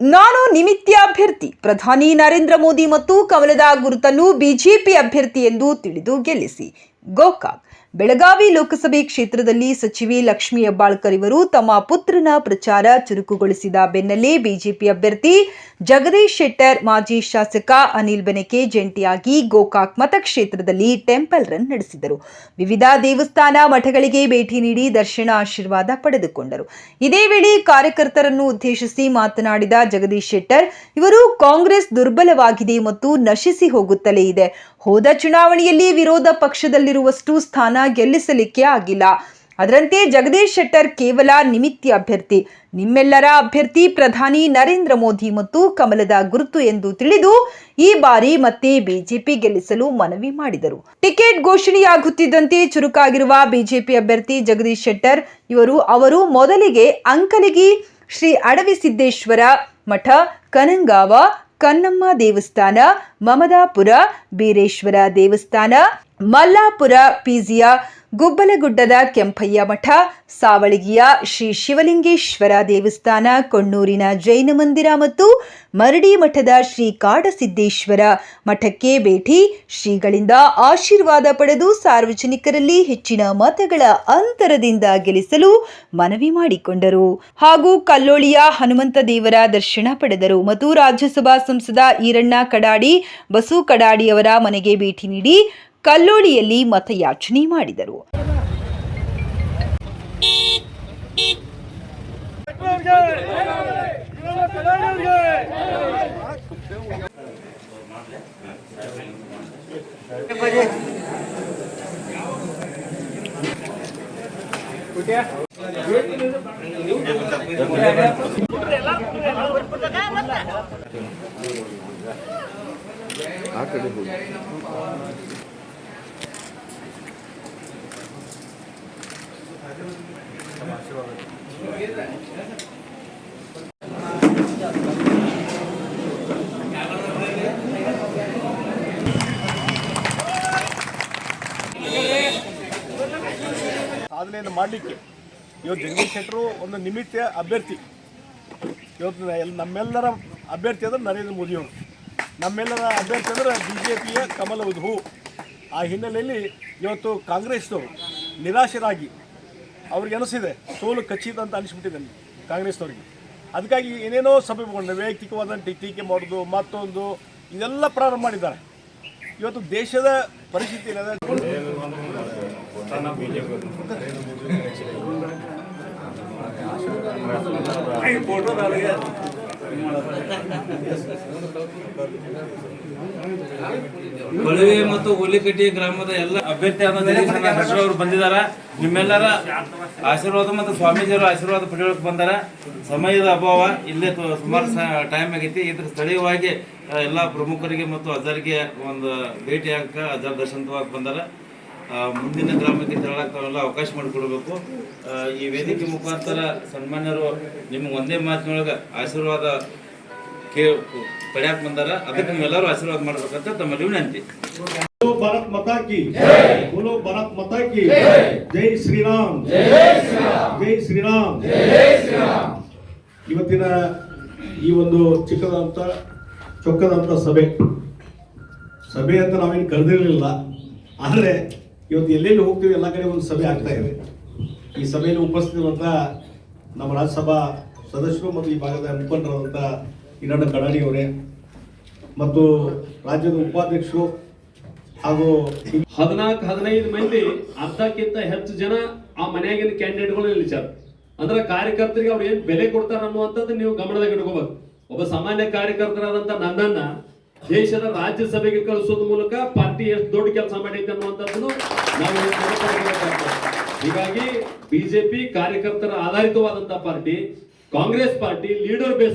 ನಾನು ನಿಮಿತ್ಯ ಅಭ್ಯರ್ಥಿ. ಪ್ರಧಾನಿ ನರೇಂದ್ರ ಮೋದಿ ಮತ್ತು ಕಮಲದ ಗುರುತನ್ನು ಬಿಜೆಪಿ ಅಭ್ಯರ್ಥಿ ಎಂದು ತಿಳಿದು ಗೆಲ್ಲಿಸಿ. ಗೋಕಾಕ್. ಬೆಳಗಾವಿ ಲೋಕಸಭೆ ಕ್ಷೇತ್ರದಲ್ಲಿ ಸಚಿವೆ ಲಕ್ಷ್ಮೀ ಹೆಬ್ಬಾಳ್ಕರ್ ಇವರು ತಮ್ಮ ಪುತ್ರನ ಪ್ರಚಾರ ಚುರುಕುಗೊಳಿಸಿದ ಬೆನ್ನಲ್ಲೇ ಬಿಜೆಪಿ ಅಭ್ಯರ್ಥಿ ಜಗದೀಶ್ ಶೆಟ್ಟರ್ ಮಾಜಿ ಶಾಸಕ ಅನಿಲ್ ಬೆನಕೆ ಜಂಟಿಯಾಗಿ ಗೋಕಾಕ್ ಮತಕ್ಷೇತ್ರದಲ್ಲಿ ಟೆಂಪಲ್ ರನ್ ನಡೆಸಿದರು. ವಿವಿಧ ದೇವಸ್ಥಾನ ಮಠಗಳಿಗೆ ಭೇಟಿ ನೀಡಿ ದರ್ಶನ ಆಶೀರ್ವಾದ ಪಡೆದುಕೊಂಡರು. ಇದೇ ವೇಳೆ ಕಾರ್ಯಕರ್ತರನ್ನು ಉದ್ದೇಶಿಸಿ ಮಾತನಾಡಿದ ಜಗದೀಶ್ ಶೆಟ್ಟರ್, ಇವರು ಕಾಂಗ್ರೆಸ್ ದುರ್ಬಲವಾಗಿದೆ ಮತ್ತು ನಶಿಸಿ ಹೋಗುತ್ತಲೇ ಇದೆ. ಹೋದ ಚುನಾವಣೆಯಲ್ಲಿ ವಿರೋಧ ಪಕ್ಷದಲ್ಲಿರುವಷ್ಟು ಸ್ಥಾನ ಗೆಲ್ಲಿಸಲಿಕ್ಕೆ ಆಗಿಲ್ಲ. ಅದರಂತೆ ಜಗದೀಶ್ ಶೆಟ್ಟರ್ ಕೇವಲ ನಿಮಿತ್ತ ಅಭ್ಯರ್ಥಿ. ನಿಮ್ಮೆಲ್ಲರ ಅಭ್ಯರ್ಥಿ ಪ್ರಧಾನಿ ನರೇಂದ್ರ ಮೋದಿ ಮತ್ತು ಕಮಲದ ಗುರುತು ಎಂದು ತಿಳಿದು ಈ ಬಾರಿ ಮತ್ತೆ ಬಿಜೆಪಿ ಗೆಲ್ಲಿಸಲು ಮನವಿ ಮಾಡಿದರು. ಟಿಕೆಟ್ ಘೋಷಣೆಯಾಗುತ್ತಿದ್ದಂತೆ ಚುರುಕಾಗಿರುವ ಬಿಜೆಪಿ ಅಭ್ಯರ್ಥಿ ಜಗದೀಶ್ ಶೆಟ್ಟರ್, ಇವರು ಅವರು ಮೊದಲಿಗೆ ಅಂಕಲಿಗಿ ಶ್ರೀ ಅಡವಿಸಿದ್ದೇಶ್ವರ ಮಠ, ಕನಂಗಾವ ಕನ್ನಮ್ಮ ದೇವಸ್ಥಾನ ಮಮದಾಪುರ ಬೀರೇಶ್ವರ ದೇವಸ್ಥಾನ ಮಲ್ಲಾಪುರ ಪಿಜಿಯ ಗುಬ್ಬಲಗುಡ್ಡದ ಕೆಂಪಯ್ಯ ಮಠ, ಸಾವಳಗಿಯ ಶ್ರೀ ಶಿವಲಿಂಗೇಶ್ವರ ದೇವಸ್ಥಾನ, ಕೊಣ್ಣೂರಿನ ಜೈನ ಮಂದಿರ ಮತ್ತು ಮರಡಿ ಮಠದ ಶ್ರೀ ಕಾಡಸಿದ್ದೇಶ್ವರ ಮಠಕ್ಕೆ ಭೇಟಿ, ಶ್ರೀಗಳಿಂದ ಆಶೀರ್ವಾದ ಪಡೆದು ಸಾರ್ವಜನಿಕರಲ್ಲಿ ಹೆಚ್ಚಿನ ಮತಗಳ ಅಂತರದಿಂದ ಗೆಲ್ಲಿಸಲು ಮನವಿ ಮಾಡಿಕೊಂಡರು. ಹಾಗೂ ಕಲ್ಲೋಳಿಯ ಹನುಮಂತ ದೇವರ ದರ್ಶನ ಪಡೆದರು. ಮತ್ತು ರಾಜ್ಯಸಭಾ ಸಂಸದ ಈರಣ್ಣ ಕಡಾಡಿ, ಬಸು ಕಡಾಡಿಯವರ ಮನೆಗೆ ಭೇಟಿ ನೀಡಿ ಕಲ್ಲೋಳಿಯಲ್ಲಿ ಮತಯಾಚನೆ ಮಾಡಿದರು. ಸಾಧನೆಯನ್ನು ಮಾಡಲಿಕ್ಕೆ ಇವತ್ತು ಜಗದೀಶ್ ಶೆಟ್ಟರು ಒಂದು ನಿಮಿತ್ತ ಅಭ್ಯರ್ಥಿ. ಇವತ್ತು ನಮ್ಮೆಲ್ಲರ ಅಭ್ಯರ್ಥಿ ಅಂದ್ರೆ ನರೇಂದ್ರ ಮೋದಿಯವರು ನಮ್ಮೆಲ್ಲರ ಅಭ್ಯರ್ಥಿ ಅಂದ್ರೆ ಬಿ ಜೆ ಪಿಯ ಕಮಲ ಉದ್ಭು ಆ ಹಿನ್ನೆಲೆಯಲ್ಲಿ ಇವತ್ತು ಕಾಂಗ್ರೆಸ್ನವರು ನಿರಾಶರಾಗಿ ಅವ್ರಿಗೆ ಅನಿಸಿದೆ, ಸೋಲು ಖಚಿತ ಅಂತ ಅನಿಸ್ಬಿಟ್ಟಿದೆ ಕಾಂಗ್ರೆಸ್ನವ್ರಿಗೆ. ಅದಕ್ಕಾಗಿ ಏನೇನೋ ಸಭೆ ಮಾಡಿದೆ ವೈಯಕ್ತಿಕವಾದ ಟೀಕೆ ಮಾಡೋದು, ಮತ್ತೊಂದು, ಇದೆಲ್ಲ ಪ್ರಾರಂಭ ಮಾಡಿದ್ದಾರೆ. ಇವತ್ತು ದೇಶದ ಪರಿಸ್ಥಿತಿ ಏನಿದೆ? ಕೊಳವೆ ಮತ್ತು ಹುಲಿಕಟ್ಟಿ ಗ್ರಾಮದ ಎಲ್ಲ ಹೆಸರು ಅವರು ಬಂದಿದ್ದಾರೆ ನಿಮ್ಮೆಲ್ಲರ ಆಶೀರ್ವಾದ ಮತ್ತು ಸ್ವಾಮೀಜಿಯವರ ಆಶೀರ್ವಾದ ಪಡೆಯೋಕೆ ಬಂದಾರ. ಸಮಯದ ಅಭಾವ ಇಲ್ಲೇ ಸುಮಾರು ಟೈಮ್ ಆಗೈತಿ. ಇದ್ರ ಸ್ಥಳೀಯವಾಗಿ ಎಲ್ಲ ಪ್ರಮುಖರಿಗೆ ಮತ್ತು ಅಜರ್ಗೆ ಒಂದು ಭೇಟಿ ಹಾಕ ಅಜರ್ ದರ್ಶನವಾಗಿ ಬಂದಾರ. ಮುಂದಿನ ಗ್ರಾಮಕ್ಕೆ ತೆರಳಕ್ಕೆ ಅವಕಾಶ ಮಾಡಿಕೊಡ್ಬೇಕು. ಈ ವೇದಿಕೆ ಮುಖಾಂತರ ಸನ್ಮಾನ್ಯರು ನಿಮ್ಗೆ ಒಂದೇ ಮಾತಿನೊಳಗೆ ಆಶೀರ್ವಾದ ಕೇ ಪಡ್ಯಾಕ್ ಬಂದಾರ. ಅದಕ್ಕೆ ನೀವೆಲ್ಲರೂ ಆಶೀರ್ವಾದ ಮಾಡ್ಬೇಕಂತ ತಮ್ಮಲ್ಲಿ ವಿನಂತಿ ಭಾರತ್ ಮಾತಾ ಕಿ. ಬೋಲೋ ಭಾರತ್ ಮಾತಾ ಕಿ. ಜೈ. ಶ್ರೀರಾಮ್. ಜೈ ಶ್ರೀರಾಮ್. ಇವತ್ತಿನ ಈ ಒಂದು ಚಿಕ್ಕದಂತ ಚೊಕ್ಕದಂತ ಸಭೆ. ಸಭೆ ಅಂತ ನಾವೇನು ಕರೆದಿರಲಿಲ್ಲ. ಆದರೆ ಇವತ್ತು ಎಲ್ಲೆಲ್ಲಿ ಹೋಗ್ತೀವಿ ಎಲ್ಲ ಕಡೆ ಒಂದು ಸಭೆ ಆಗ್ತಾ ಇದೆ. ಈ ಸಭೆಯಲ್ಲಿ ಉಪಸ್ಥಿತರಂತ ನಮ್ಮ ರಾಜ್ಯಸಭಾ ಸದಸ್ಯರು ಮತ್ತು ಈ ಭಾಗದ ಮುಖಂಡರಾದಂಥ ಹಿರಣ್ಣ ಕಡಾಡಿ ಅವರೇ ಮತ್ತು ರಾಜ್ಯದ ಉಪಾಧ್ಯಕ್ಷರು ಹಾಗೂ ಹದಿನಾಲ್ಕು, ಹದಿನೈದು ಮಂದಿ ಅರ್ಧಕ್ಕಿಂತ ಹೆಚ್ಚು ಜನ ಆ ಮನೆಯಾಗಿನ ಕ್ಯಾಂಡಿಡೇಟ್ಗಳು ನಿಲ್ಲಿಸ್ಯಾರ. ಅಂದ್ರೆ ಕಾರ್ಯಕರ್ತರಿಗೆ ಅವ್ರು ಏನ್ ಬೆಲೆ ಕೊಡ್ತಾರ ಅನ್ನುವಂಥದ್ದು ನೀವು ಗಮನದಾಗ ಇಟ್ಕೋಬೇಕು ಒಬ್ಬ ಸಾಮಾನ್ಯ ಕಾರ್ಯಕರ್ತರಾದಂತ ನನ್ನನ್ನ ದೇಶದ ರಾಜ್ಯಸಭೆಗೆ ಕಳಿಸೋದ್ ಮೂಲಕ ಪಾರ್ಟಿ ಎಷ್ಟು ದೊಡ್ಡ ಕೆಲಸ ಮಾಡೈತೆ ಅನ್ನುವಂಥದ್ದನ್ನು ನಾವು. ಹೀಗಾಗಿ ಬಿಜೆಪಿ ಕಾರ್ಯಕರ್ತರ ಆಧಾರಿತವಾದಂತ party, Congress party, leader base